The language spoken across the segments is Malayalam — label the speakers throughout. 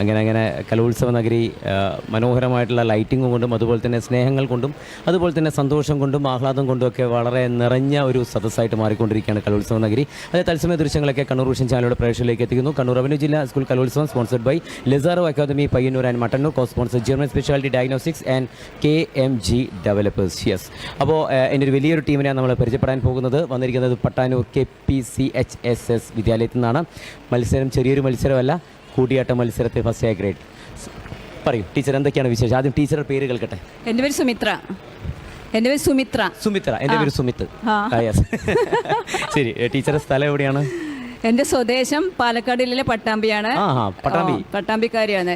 Speaker 1: അങ്ങനെ അങ്ങനെ കലോത്സവ നഗരി മനോഹരമായിട്ടുള്ള ലൈറ്റിംഗ് കൊണ്ടും അതുപോലെ തന്നെ സ്നേഹങ്ങൾ കൊണ്ടും അതുപോലെ തന്നെ സന്തോഷം കൊണ്ടും ആഹ്ലാദം കൊണ്ടും ഒക്കെ വളരെ നിറഞ്ഞ ഒരു സദസ്സായിട്ട് മാറിക്കൊണ്ടിരിക്കുകയാണ് കലോത്സവ നഗരി. അതേ തത്സമയ ദൃശ്യങ്ങളൊക്കെ കണ്ണൂർ വിഷൻ ചാനലിലൂടെ പ്രേക്ഷകരിലേക്ക് എത്തിക്കുന്നു. കണ്ണൂർ റവന്യൂ ജില്ലാ സ്കൂൾ കലോത്സവം sponsored by Lesaro academy Payyanur and Mattannur co sponsor German speciality diagnostics and K M G developers yes അപ്പോൾ എന്റെ ഒരു വലിയൊരു ടീമിനെയാണ് നമ്മൾ പരിചയപ്പെടാൻ പോകുന്നത്. വന്നിരിക്കുന്നത് Pattanur K P C H S S വിദ്യാലയത്തിൽ നിന്നാണ്. മത്സരം ചെറിയൊരു മത്സരമല്ല കൂടിയാട്ട മത്സരത്തെ ഫസ്റ്റ് എ ഗ്രേഡ് പറയൂ ടീച്ചർ എന്തൊക്കെയാണ് വിശേഷം? ആദ്യം ടീച്ചറുടെ പേര് കേൾക്കട്ടെ.
Speaker 2: എന്റെ പേര് സുമിത്ര. എന്റെ പേര് സുമിത്ര.
Speaker 1: സുമിത്ര എന്റെ പേര് സുമിത്ത്.
Speaker 2: ആ.
Speaker 1: ശരി ടീച്ചറുടെ സ്ഥലം എവിടെയാണ്?
Speaker 2: എന്റെ സ്വദേശം പാലക്കാട് ജില്ലയിലെ പട്ടാമ്പിയാണ്.
Speaker 1: പട്ടാമ്പി.
Speaker 2: പട്ടാമ്പിക്കാരിയാണ്.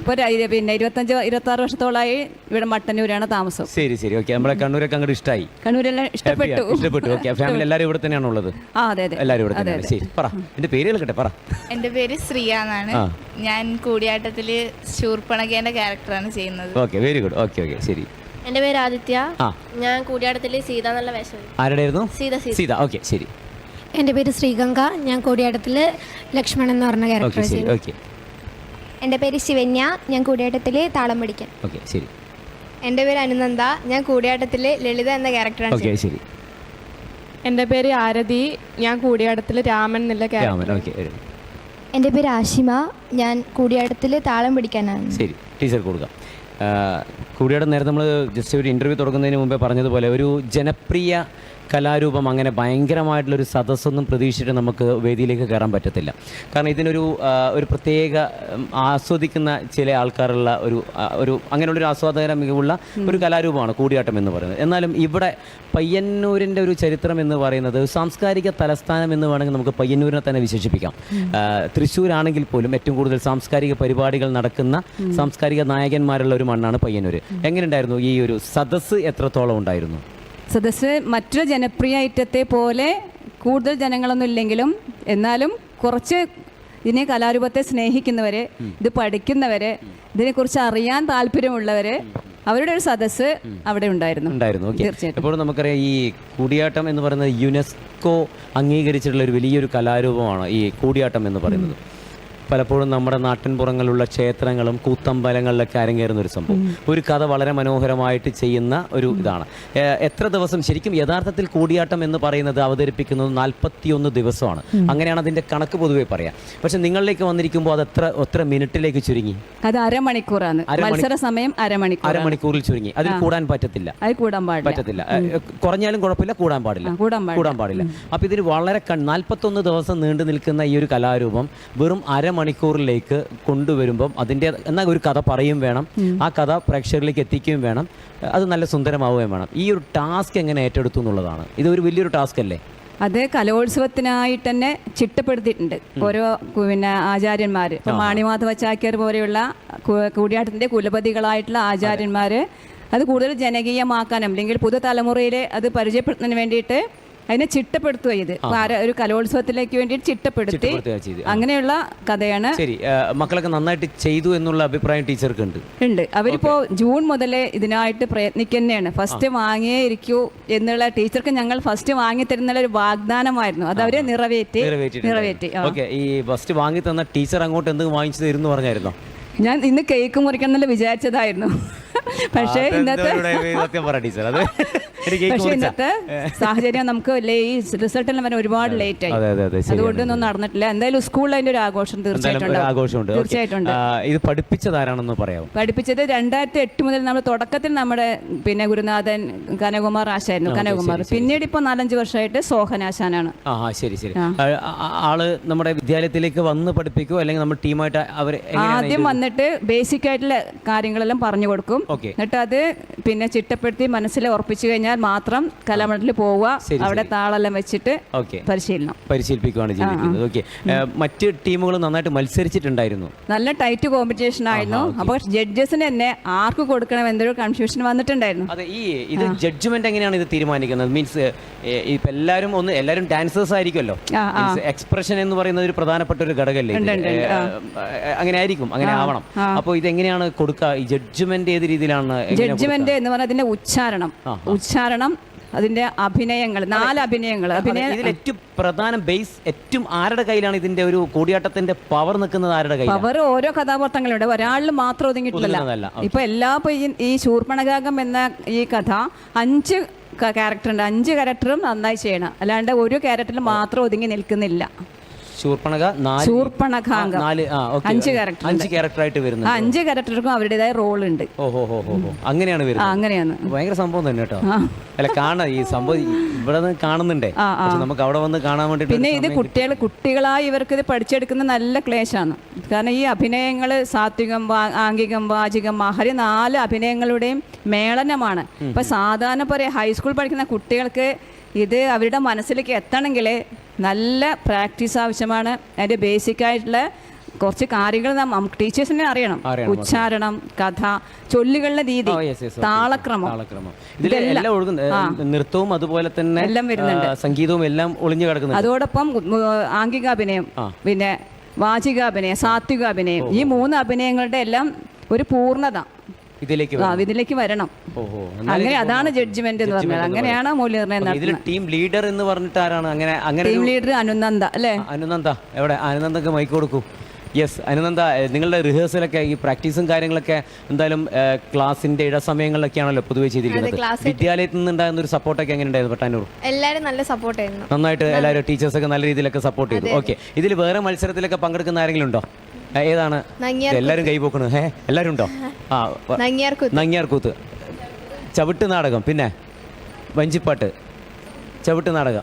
Speaker 2: ഇപ്പോൾ പിന്നെ ഇരുപത്തഞ്ച് ഇരുപത്താറ് വർഷത്തോളമായി ഇവിടെ മട്ടന്നൂരാണ് താമസം.
Speaker 1: ശരി ശരി. ഓക്കെ നമ്മളെ കണ്ണൂരൊക്കെ അങ്ങോട്ട് ഇഷ്ടമായി
Speaker 2: കണ്ണൂരെല്ലാം ഇഷ്ടപ്പെട്ടു.
Speaker 1: ഇഷ്ടപ്പെട്ടു. ഓക്കെ ഫാമിലി എല്ലാവരും ഇവിടെ തന്നെയാണ് ഉള്ളത്?
Speaker 2: ആ അതെ അതെ.
Speaker 1: എല്ലാവരും ഇവിടെ തന്നെയാണ്. ശരി പറ. എന്റെ പേര് കേൾക്കട്ടെ പറ.
Speaker 3: എന്റെ പേര് ശ്രീയ എന്നാണ്. ഞാൻ കൂടിയാട്ടത്തിൽ ശൂർപ്പണകേന്റെ ക്യാരക്ടറാണ് ചെയ്യുന്നത്.
Speaker 1: Okay very good okay okay ശരി.
Speaker 4: എന്റെ പേര് ആദിത്യ. ഞാൻ കൂടിയാട്ടത്തിൽ സീത എന്നുള്ള വേഷം
Speaker 1: ആരുടെയായിരുന്നു?
Speaker 4: സീത സീത.
Speaker 1: സീത. ഓക്കെ ശരി.
Speaker 5: എന്റെ പേര് ശ്രീഗംഗ. ഞാൻ കൂടിയാട്ടത്തിൽ ലക്ഷ്മണൻ എന്ന് പറഞ്ഞ
Speaker 1: ഓക്കെ
Speaker 5: ക്യാരക്ടർ
Speaker 1: ഓക്കെ
Speaker 6: എന്റെ പേര് ശിവന്യ. ഞാൻ കൂടിയാട്ടത്തിൽ താളം പിടിക്കാൻ
Speaker 1: ഓക്കെ ശരി.
Speaker 6: എന്റെ പേര് അനുനന്ദ. ഞാൻ കൂടിയാട്ടത്തിൽ ലളിത എന്ന ക്യാരക്ടറാണ്
Speaker 1: ഓക്കെ ശരി.
Speaker 7: എന്റെ പേര് ആരതി. ഞാൻ കൂടിയാട്ടത്തിൽ രാമൻ എന്നുള്ള
Speaker 1: രാമൻ
Speaker 7: ക്യാരക്ടർ
Speaker 1: ഓക്കെ
Speaker 6: എന്റെ പേര് ആഷിമ ഞാൻ കൂടിയാട്ടത്തിൽ താളം പിടിക്കാനാണ്
Speaker 1: ശരി ടീച്ചർ കൊടുക്കാം. കൂടിയാട്ടം കൂടിയാട് നേരത്തെ നമ്മൾ ജസ്റ്റ് ഒരു ഇന്റർവ്യൂ തുടങ്ങുന്നതിന് മുമ്പേ പറഞ്ഞതുപോലെ ഒരു ജനപ്രിയ കലാരൂപം അങ്ങനെ ഭയങ്കരമായിട്ടുള്ളൊരു സദസ്സൊന്നും പ്രതീക്ഷിച്ചിട്ട് നമുക്ക് വേദിയിലേക്ക് കയറാൻ പറ്റത്തില്ല. കാരണം ഇതിനൊരു ഒരു പ്രത്യേക ആസ്വദിക്കുന്ന ചില ആൾക്കാരുള്ള ഒരു ഒരു അങ്ങനെയുള്ളൊരു ആസ്വാദകര മികവുള്ള ഒരു കലാരൂപമാണ് കൂടിയാട്ടം എന്ന് പറയുന്നത്. എന്നാലും ഇവിടെ പയ്യന്നൂരിന്റെ ഒരു ചരിത്രം എന്ന് പറയുന്നത് സാംസ്കാരിക തലസ്ഥാനം എന്ന് വേണമെങ്കിൽ നമുക്ക് പയ്യന്നൂരിനെ തന്നെ വിശേഷിപ്പിക്കാം. തൃശ്ശൂരാണെങ്കിൽ പോലും ഏറ്റവും കൂടുതൽ സാംസ്കാരിക പരിപാടികൾ നടക്കുന്ന സാംസ്കാരിക നായകന്മാരുള്ള ഒരു മണ്ണാണ് പയ്യന്നൂർ എങ്ങനെയുണ്ടായിരുന്നു ഈ ഒരു സദസ്സ് എത്രത്തോളം ഉണ്ടായിരുന്നു?
Speaker 2: സദസ്സ് മറ്റൊരു ജനപ്രിയ ഐറ്റത്തെ പോലെ കൂടുതൽ ജനങ്ങളൊന്നും ഇല്ലെങ്കിലും എന്നാലും കുറച്ച് ഇതിനെ കലാരൂപത്തെ സ്നേഹിക്കുന്നവരെ ഇത് പഠിക്കുന്നവരെ ഇതിനെക്കുറിച്ച് അറിയാൻ താല്പര്യമുള്ളവരെ അവരുടെ ഒരു സദസ്സ് അവിടെ ഉണ്ടായിരുന്നു.
Speaker 1: ഉണ്ടായിരുന്നു.
Speaker 2: തീർച്ചയായിട്ടും.
Speaker 1: അപ്പോൾ നമുക്കറിയാം ഈ കൂടിയാട്ടം എന്ന് പറയുന്നത് യുനെസ്കോ അംഗീകരിച്ചിട്ടുള്ള ഒരു വലിയൊരു കലാരൂപമാണ് ഈ കൂടിയാട്ടം എന്ന് പറയുന്നത്. പലപ്പോഴും നമ്മുടെ നാട്ടിൻപുറങ്ങളിലുള്ള ക്ഷേത്രങ്ങളും കൂത്തമ്പലങ്ങളിലൊക്കെ അരങ്ങേറുന്ന ഒരു സംഭവം. ഒരു കഥ വളരെ മനോഹരമായിട്ട് ചെയ്യുന്ന ഒരു ഇതാണ്. എത്ര ദിവസം ശരിക്കും യഥാർത്ഥത്തിൽ കൂടിയാട്ടം എന്ന് പറയുന്നത് അവതരിപ്പിക്കുന്നത് നാൽപ്പത്തിയൊന്ന് ദിവസമാണ്. അങ്ങനെയാണ് അതിന്റെ കണക്ക് പൊതുവേ പറയാം. പക്ഷെ നിങ്ങളിലേക്ക് വന്നിരിക്കുമ്പോൾ അത് എത്ര എത്ര മിനിറ്റിലേക്ക് ചുരുങ്ങി?
Speaker 2: അത് അരമണിക്കൂറാണ്.
Speaker 1: അരമണി-
Speaker 2: മത്സര സമയം അരമണിക്കൂർ
Speaker 1: അരമണിക്കൂറിൽ ചുരുങ്ങി. അതിൽ കൂടാൻ പറ്റത്തില്ല.
Speaker 2: അത് കൂടാൻ പാടില്ല.
Speaker 1: പറ്റത്തില്ല. കുറഞ്ഞാലും കുഴപ്പമില്ല കൂടാൻ പാടില്ല.
Speaker 2: കൂടാൻ പാടില്ല.
Speaker 1: അപ്പൊ ഇതിന് വളരെ നാൽപ്പത്തൊന്ന് ദിവസം നീണ്ടു നിൽക്കുന്ന ഈ ഒരു കലാരൂപം വെറും അരമണിക്കൂറിലേക്ക് കൊണ്ടുവരുമ്പം അതിന്റെ എന്നാൽ ഒരു കഥ പറയും വേണം. ആ കഥ പ്രേക്ഷകരിലേക്ക് എത്തിക്കുകയും വേണം. അത് നല്ല സുന്ദരമാവുകയും വേണം. ഈ ഒരു ടാസ്ക് എങ്ങനെ ഏറ്റെടുത്തു എന്നുള്ളതാണ്. ഇത് ഒരു വലിയൊരു ടാസ്ക് അല്ലേ?
Speaker 2: അത് കലോത്സവത്തിനായിട്ട് തന്നെ ചിട്ടപ്പെടുത്തിയിട്ടുണ്ട് ഓരോ പിന്നെ ആചാര്യന്മാർ ഇപ്പൊ മാണിമാധവ ചാക്യാർ പോലെയുള്ള കൂടിയാട്ടത്തിന്റെ കൂടിയാട്ടത്തിന്റെ കുലപതികളായിട്ടുള്ള ആചാര്യന്മാർ അത് കൂടുതൽ ജനകീയമാക്കാനും അല്ലെങ്കിൽ പുതുതലമുറയിലെ അത് പരിചയപ്പെടുത്തുന്നതിന് വേണ്ടിയിട്ട് അതിനെ ചിട്ടപ്പെടുത്തുക ചെയ്ത്. ഒരു കലോത്സവത്തിലേക്ക് വേണ്ടി ചിട്ടപ്പെടുത്തി. അങ്ങനെയുള്ള കഥയാണ്.
Speaker 1: ശരി മക്കളൊക്കെ നന്നായിട്ട് ചെയ്തു എന്നുള്ള അഭിപ്രായം ടീച്ചർക്ക് ഉണ്ട്.
Speaker 2: ഉണ്ട് അവരിപ്പോ ജൂൺ മുതലേ ഇതിനായിട്ട് പ്രയത്നിക്കുന്നതാണ്. ഫസ്റ്റ് വാങ്ങിയേ ഇരിക്കൂ എന്നുള്ള ടീച്ചർക്ക് ഞങ്ങൾ ഫസ്റ്റ് വാങ്ങി തരുന്ന ഒരു വാഗ്ദാനമായിരുന്നു. അത് അവരെ നിറവേറ്റി നിറവേറ്റി.
Speaker 1: ഓക്കെ ഈ ഫസ്റ്റ് വാങ്ങി തന്ന ടീച്ചർ അങ്ങോട്ട് എന്ത് വാങ്ങിച്ചു തരുന്നു പറഞ്ഞായിരുന്നോ?
Speaker 2: ഞാൻ ഇന്ന് കേക്ക് മുറിക്കണം എന്നല്ല വിചാരിച്ചതായിരുന്നു പക്ഷേ ഇന്നത്തെ
Speaker 1: സത്യം പറ ടീച്ചർ. അത്
Speaker 2: പക്ഷേ. ഇന്നത്തെ സാഹചര്യം നമുക്ക് ഈ റിസൾട്ടിൽ വരെ ഒരുപാട് ലേറ്റ് ആയി.
Speaker 1: അതുകൊണ്ട് അതെ അതെ.
Speaker 2: അതുകൊണ്ടൊന്നും നടന്നിട്ടില്ല. എന്തായാലും സ്കൂളിൽ അതിന്റെ ഒരു ആഘോഷം തീർച്ചയായിട്ടും
Speaker 1: ഇത് പഠിപ്പിച്ചത് ആരാണെന്ന് പറയാമോ
Speaker 2: പഠിപ്പിച്ചത് രണ്ടായിരത്തി എട്ട് മുതൽ നമ്മൾ തുടക്കത്തിൽ നമ്മുടെ പിന്നെ ഗുരുനാഥൻ കനകുമാർ ആശായിരുന്നു. കനകുമാർ പിന്നീട് ഇപ്പൊ നാലഞ്ച് വർഷമായിട്ട് സോഹനാശാനാണ്
Speaker 1: ആശാനാണ്. ആ, ശരി ശരി. ആൾ നമ്മുടെ വിദ്യാലയത്തിലേക്ക് വന്ന് പഠിപ്പിക്കുമോ അല്ലെങ്കിൽ നമ്മൾ ടീമായിട്ട് അവർ
Speaker 2: ആദ്യം വന്നിട്ട് ബേസിക് ആയിട്ടുള്ള കാര്യങ്ങളെല്ലാം പറഞ്ഞു കൊടുക്കും. എന്നിട്ട് അത് പിന്നെ ചിട്ടപ്പെടുത്തി മനസ്സിൽ ഉറപ്പിച്ചു കഴിഞ്ഞാൽ മാത്രം കലാമണ്ഡലിൽ പോവുക അവിടെ താളെല്ലാം വെച്ചിട്ട് പരിശീലനം.
Speaker 1: പരിശീലിപ്പിക്കുകയാണ് ചെയ്തിരിക്കുന്നത്. ഓക്കെ. മറ്റ് ടീമുകൾ നന്നായിട്ട് മത്സരിച്ചിട്ടുണ്ടായിരുന്നു.
Speaker 2: നല്ല ടൈറ്റ് കോമ്പറ്റീഷൻ ആയിരുന്നു. അപ്പോൾ ജഡ്ജസിന് തന്നെ ആർക്ക് കൊടുക്കണം എന്നൊരു കൺഫ്യൂഷൻ വന്നിട്ടുണ്ടായിരുന്നു.
Speaker 1: അതെ ഈ ഇത് ജഡ്ജ്മെന്റ് എങ്ങനെയാണ് ഇത് തീരുമാനിക്കുന്നത്? മീൻസ് ഇപ്പൊ എല്ലാവരും ഒന്ന് എല്ലാവരും ഡാൻസേഴ്സ് ആയിരിക്കുമല്ലോ. എക്സ്പ്രഷൻ എന്ന് പറയുന്നത് ഒരു പ്രധാനപ്പെട്ട ഒരു ഘടകമല്ലേ അങ്ങനെ ആയിരിക്കും അങ്ങനെ ആവണം. അപ്പോൾ ഇത് എങ്ങനെയാണ് കൊടുക്കുക? ഈ ജഡ്ജ്മെന്റ് ഏത് രീതിയിലാണ്
Speaker 2: ജഡ്ജ്മെന്റ് എന്ന് പറഞ്ഞാൽ അതിന്റെ ഉച്ചാരണം.
Speaker 1: ആ,
Speaker 2: ഉച്ചാരണം അതിന്റെ അഭിനയങ്ങൾ നാല് അഭിനയങ്ങൾ. അഭിനയം
Speaker 1: ഇതിൽ ഏറ്റവും പ്രധാന ബേസ് ഏറ്റവും ആരുടെ കയ്യിലാണ് ഇതിന്റെ ഒരു കൂടിയാട്ടത്തിന്റെ പവർ നിൽക്കുന്നത് ആരുടെ കയ്യിൽ
Speaker 2: പവർ ഓരോ കഥാപാത്രങ്ങളുണ്ട് ഒരാളിൽ മാത്രം ഒതുങ്ങിയിട്ടില്ല. ഇപ്പൊ എല്ലാ ഈ ശൂർപ്പണകാകം എന്ന ഈ കഥ അഞ്ച് ക്യാരക്ടറുണ്ട് അഞ്ച് ക്യാരക്ടറും നന്നായി ചെയ്യണം. അല്ലാണ്ട് ഒരു ക്യാരക്ടറിൽ മാത്രം ഒതുങ്ങി നിൽക്കുന്നില്ല.
Speaker 1: ശൂർപ്പണക നാല്
Speaker 2: ശൂർപ്പണഖാംഗം.
Speaker 1: നാല് ആ ഓക്കെ
Speaker 2: അഞ്ച്
Speaker 1: ക്യാരക്ടർ
Speaker 2: അഞ്ച്
Speaker 1: വരുന്നത്
Speaker 2: അഞ്ച് ക്യാരക്ടർക്കും അവരുടേതായ റോൾ ഉണ്ട്.
Speaker 1: ഓഹോ ഹോ ഹോ ഹോ അങ്ങനെയാണ്
Speaker 2: ആ
Speaker 1: വരുന്നത്.
Speaker 2: അങ്ങനെയാണ്.
Speaker 1: ഭയങ്കര സംഭവം തന്നെ കേട്ടോ. അല്ല കാണാ. ഈ സംഭവം ഈ- ഇവിടെ നിന്ന് കാണുന്നുണ്ടേ.
Speaker 2: ആ, ആ.
Speaker 1: പക്ഷെ നമുക്ക് അവിടെ വന്ന് കാണാൻ വേണ്ടിട്ട്
Speaker 2: പിന്നെ ഇത് കുട്ടികൾ കുട്ടികളായി ഇവർക്ക് ഇത് പഠിച്ചെടുക്കുന്ന നല്ല ക്ലേശാണ്. കാരണം ഈ അഭിനയങ്ങൾ സാത്വികം വാ- ആംഗികം വാചികം മഹരി നാല് അഭിനയങ്ങളുടെയും മേളനമാണ്. ഇപ്പൊ സാധാരണ പോലെ ഹൈസ്കൂൾ പഠിക്കുന്ന കുട്ടികൾക്ക് ഇത് അവരുടെ മനസ്സിലേക്ക് എത്തണമെങ്കിൽ നല്ല പ്രാക്ടീസ് ആവശ്യമാണ്. അതിന്റെ ബേസിക് ആയിട്ടുള്ള കുറച്ച് കാര്യങ്ങൾ നമുക്ക് ടീച്ചേഴ്സിനെ അറിയണം. ഉച്ചാരണം കഥ ചൊല്ലുകളുടെ രീതി
Speaker 1: okay.
Speaker 2: താളക്രമം.
Speaker 1: നൃത്തവും അതുപോലെ തന്നെ
Speaker 2: എല്ലാം വരുന്നുണ്ട്.
Speaker 1: സംഗീതവും എല്ലാം ഒളിഞ്ഞു കിടക്കുന്നു
Speaker 2: അതോടൊപ്പം ആംഗികാഭിനയം പിന്നെ വാചികാഭിനയം സാത്വികാഭിനയം ഈ മൂന്ന് അഭിനയങ്ങളുടെ എല്ലാം ഒരു പൂർണത.
Speaker 1: ഇതിലേക്ക്
Speaker 2: ഇതിലേക്ക് വരണം.
Speaker 1: ഓഹോ
Speaker 2: അങ്ങനെ അതാണ് ജഡ്ജ്മെന്റ് എന്ന് പറഞ്ഞത്. അങ്ങനെയാണ് മൂല്യനിർണയം
Speaker 1: ഇതിൽ
Speaker 2: നടത്തുന്നത്
Speaker 1: ടീം ലീഡർ എന്ന് പറഞ്ഞിട്ട് ആരാണ്? അങ്ങനെ അങ്ങനെ
Speaker 2: ടീം ലീഡർ അനുനന്ദ അല്ലേ?
Speaker 1: അനുനന്ദ എവിടെ? അനുനന്ദക്ക് മൈക്ക് കൊടുക്കൂ. യെസ് അനുനന്ദ നിങ്ങളുടെ റിഹേഴ്സലൊക്കെ ഈ പ്രാക്ടീസും കാര്യങ്ങളൊക്കെ എന്തായാലും ക്ലാസിന്റെ ഇടസമയങ്ങളിലൊക്കെയാണല്ലോ പൊതുവെ ചെയ്തിരിക്കുന്നത്. വിദ്യാലയത്തിൽ നിന്നുണ്ടായിരുന്ന ഒരു സപ്പോർട്ടൊക്കെ എങ്ങനെ ഉണ്ടായിരുന്നു പട്ടാനൂർ?
Speaker 4: എല്ലാവരും നല്ല സപ്പോർട്ടായിരുന്നു
Speaker 1: നന്നായിട്ട് എല്ലാവരും ടീച്ചേഴ്സൊക്കെ നല്ല രീതിയിലൊക്കെ സപ്പോർട്ട് ചെയ്തു. ഓക്കെ ഇതിൽ വേറെ മത്സരത്തിലൊക്കെ പങ്കെടുക്കുന്ന ആരെങ്കിലും ഉണ്ടോ? ഏതാണ്?
Speaker 4: എല്ലാരും
Speaker 1: കൈ പോക്കണു. ഏ എല്ലാവരും ഉണ്ടോ? ആ നങ്ങ്യാർകൂത്ത്. ചവിട്ട് നാടകം. പിന്നെ വഞ്ചിപ്പാട്ട്. ചവിട്ട് നാടകം.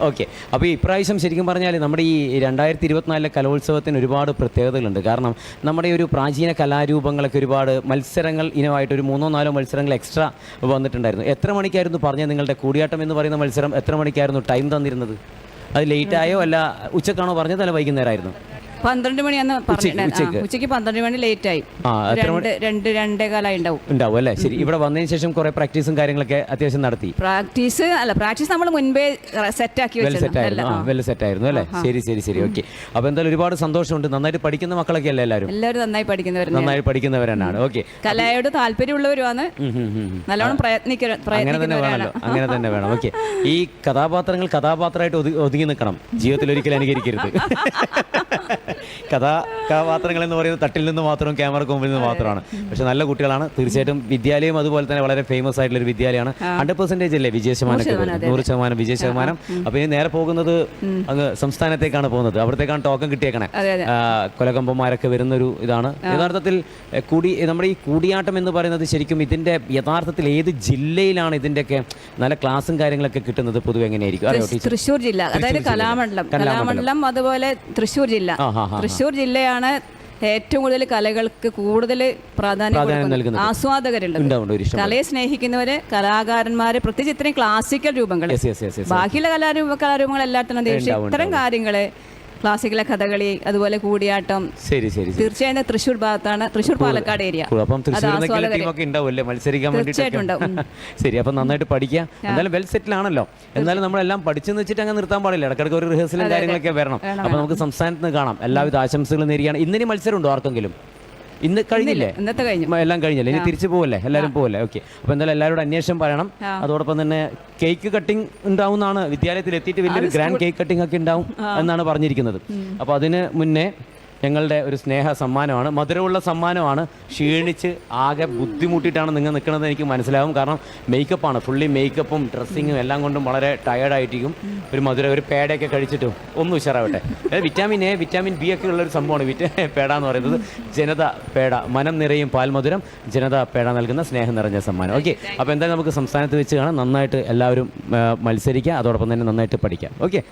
Speaker 1: ഓക്കെ. അപ്പോൾ ഈ ഇപ്രാവശ്യം ശരിക്കും പറഞ്ഞാൽ നമ്മുടെ ഈ രണ്ടായിരത്തി ഇരുപത്തിനാലിലെ കലോത്സവത്തിന് ഒരുപാട് പ്രത്യേകതകളുണ്ട്. കാരണം നമ്മുടെ ഈ ഒരു പ്രാചീന കലാരൂപങ്ങളൊക്കെ ഒരുപാട് മത്സരങ്ങൾ ഇനമായിട്ട് ഒരു മൂന്നോ നാലോ മത്സരങ്ങൾ എക്സ്ട്രാ വന്നിട്ടുണ്ടായിരുന്നു. എത്ര മണിക്കായിരുന്നു പറഞ്ഞത് നിങ്ങളുടെ കൂടിയാട്ടം എന്ന് പറയുന്ന മത്സരം? എത്ര മണിക്കായിരുന്നു ടൈം തന്നിരുന്നത്? അത് ലേറ്റായോ അല്ല ഉച്ചക്കാണോ പറഞ്ഞത് അല്ല വൈകുന്നേരമായിരുന്നു?
Speaker 2: പന്ത്രണ്ട് മണിയാന്ന് പറഞ്ഞിട്ടുണ്ടായിരുന്നു
Speaker 1: ഉച്ചയ്ക്ക്.
Speaker 2: പന്ത്രണ്ട് മണി ലേറ്റ് ആയി രണ്ട് രണ്ട് രണ്ടേ കാലായി ഉണ്ടാവും
Speaker 1: ഉണ്ടാവും അല്ലേ? ശരി ഇവിടെ വന്നതിന് ശേഷം കുറെ പ്രാക്ടീസും കാര്യങ്ങളൊക്കെ അത്യാവശ്യം നടത്തി.
Speaker 2: പ്രാക്ടീസ് അല്ല പ്രാക്ടീസ് നമ്മൾ മുൻപേ സെറ്റ് ആക്കി
Speaker 1: വെൽ സെറ്റ് ആയിരുന്നു അല്ലേ ശരി ശരി ശരി. ഓക്കെ. അപ്പൊ എന്തായാലും ഒരുപാട് സന്തോഷമുണ്ട്. നന്നായിട്ട് പഠിക്കുന്ന മക്കളൊക്കെ അല്ലേ എല്ലാവരും?
Speaker 2: എല്ലാവരും നന്നായി പഠിക്കുന്നവർ
Speaker 1: നന്നായി പഠിക്കുന്നവരാണ്. ഓക്കെ.
Speaker 2: കലയോട് താല്പര്യമുള്ളവരുമാണ് നല്ലോണം പ്രയത്നിക്കണം
Speaker 1: അങ്ങനെ തന്നെ വേണമല്ലോ അങ്ങനെ തന്നെ വേണം. ഓക്കെ. ഈ കഥാപാത്രങ്ങൾ കഥാപാത്രമായിട്ട് ഒതുങ്ങി നിൽക്കണം. ജീവിതത്തിൽ ഒരിക്കലും അനുകരിക്കരുത്. കഥാപാത്രങ്ങൾ എന്ന് പറയുന്നത് തട്ടിൽ നിന്ന് മാത്രം ക്യാമറ കൊമ്പിൽ നിന്ന് മാത്രമാണ്. പക്ഷെ നല്ല കുട്ടികളാണ്. തീർച്ചയായിട്ടും വിദ്യാലയം അതുപോലെ തന്നെ വളരെ ഫേമസ് ആയിട്ടുള്ള ഒരു വിദ്യാലയമാണ് ഹൺഡ്രഡ് പെർസെന്റേജ് അല്ലേ വിജയ ശതമാനം? നൂറ് ശതമാനം വിജയ ശതമാനം. അപ്പൊ ഇനി നേരെ പോകുന്നത് അങ്ങ് സംസ്ഥാനത്തേക്കാണ് പോകുന്നത്. അവിടത്തേക്കാണ് ടോക്കൺ കിട്ടിയേക്കണേ. കൊലകമ്പന്മാരൊക്കെ വരുന്ന ഒരു ഇതാണ് യഥാർത്ഥത്തിൽ കൂടി നമ്മുടെ ഈ കൂടിയാട്ടം എന്ന് പറയുന്നത് ശരിക്കും ഇതിന്റെ യഥാർത്ഥത്തിൽ ഏത് ജില്ലയിലാണ് ഇതിന്റെയൊക്കെ നല്ല ക്ലാസ്സും കാര്യങ്ങളൊക്കെ കിട്ടുന്നത്? പൊതുവെ എങ്ങനെയായിരിക്കും?
Speaker 2: തൃശ്ശൂർ ജില്ല അതായത് കലാമണ്ഡലം.
Speaker 1: കലാമണ്ഡലം.
Speaker 2: കലാമണ്ഡലം അതുപോലെ തൃശ്ശൂർ ജില്ല.
Speaker 1: ആ.
Speaker 2: തൃശ്ശൂർ ജില്ലയാണ് ഏറ്റവും കൂടുതൽ കലകൾക്ക് കൂടുതൽ പ്രാധാന്യം കൊടുക്കുന്നത്. ആസ്വാദകരുണ്ട് കലയെ സ്നേഹിക്കുന്നവര് കലാകാരന്മാര് പ്രത്യേകിച്ച് ഇത്രയും ക്ലാസിക്കൽ രൂപങ്ങൾ ബാക്കിയുള്ള കലാരൂപ കലാരൂപങ്ങൾ എല്ലാത്തിനും ഇത്തരം കാര്യങ്ങൾ ക്ലാസിക്കലെ കഥകളി അതുപോലെ കൂടിയാട്ടം.
Speaker 1: ശരി ശരി
Speaker 2: തീർച്ചയായും തൃശ്ശൂർ ഭാഗത്താണ്. തൃശ്ശൂർ പാലക്കാട് ഏരിയ.
Speaker 1: അപ്പം തൃശ്ശൂർ മത്സരിക്കാൻ വേണ്ടിയിട്ട് ശരി അപ്പം നന്നായിട്ട് പഠിക്കുക എന്തായാലും വെൽ സെറ്റിൽ ആണല്ലോ. എന്നാലും നമ്മളെല്ലാം പഠിച്ചെന്ന് വെച്ചിട്ട് അങ്ങ് നിർത്താൻ പാടില്ല. ഇടയ്ക്കിടയ്ക്ക് ഒരു റിഹേഴ്സലും കാര്യങ്ങളൊക്കെ വരണം. അപ്പൊ നമുക്ക് സംസ്ഥാനത്ത് നിന്ന് കാണാം. എല്ലാവിധ ആശംസകളും നേരിയാണ് ഇന്നിനി മത്സരം ഉണ്ടോ ആർക്കെങ്കിലും? ഇന്ന് കഴിഞ്ഞില്ലേ?
Speaker 2: ഇന്നത്തെ കഴിഞ്ഞു.
Speaker 1: എല്ലാം കഴിഞ്ഞല്ലേ? ഇനി തിരിച്ചു പോവല്ലേ? എല്ലാവരും പോവല്ലേ? ഓക്കെ. അപ്പൊ എന്തായാലും എല്ലാവരോടും അന്വേഷണം പറയണം. അതോടൊപ്പം തന്നെ കേക്ക് കട്ടിംഗ് ഉണ്ടാവുന്നതാണ് വിദ്യാലയത്തിൽ എത്തിയിട്ട് വലിയൊരു ഗ്രാൻഡ് കേക്ക് കട്ടിംഗ് ഒക്കെ ഉണ്ടാവും എന്നാണ് പറഞ്ഞിരിക്കുന്നത്. അപ്പൊ അതിന് മുന്നേ ഞങ്ങളുടെ ഒരു സ്നേഹ സമ്മാനമാണ്. മധുരമുള്ള സമ്മാനമാണ്. ക്ഷീണിച്ച് ആകെ ബുദ്ധിമുട്ടിയിട്ടാണ് നിങ്ങൾ നിൽക്കുന്നത് എനിക്ക് മനസ്സിലാവും. കാരണം മേക്കപ്പാണ് ഫുള്ളി മേക്കപ്പും ഡ്രസ്സിങ്ങും എല്ലാം കൊണ്ടും വളരെ ടയേർഡായിട്ടിരിക്കും ഒരു മധുര ഒരു പേടയൊക്കെ കഴിച്ചിട്ടും ഒന്നും ഉഷാറാവട്ടെ. വിറ്റാമിൻ എ വിറ്റാമിൻ ബി ഒക്കെ ഉള്ള ഒരു സംഭവമാണ്. വിറ്റ പേട എന്ന് പറയുന്നത് ജനത പേട. മനം നിറയും പാൽമധുരം ജനത പേട നൽകുന്ന സ്നേഹം നിറഞ്ഞ സമ്മാനം. ഓക്കെ അപ്പോൾ എന്തായാലും നമുക്ക് സംസ്ഥാനത്ത് വെച്ച് കാണാം. നന്നായിട്ട് എല്ലാവരും മത്സരിക്കുക അതോടൊപ്പം തന്നെ നന്നായിട്ട് പഠിക്കാം. ഓക്കെ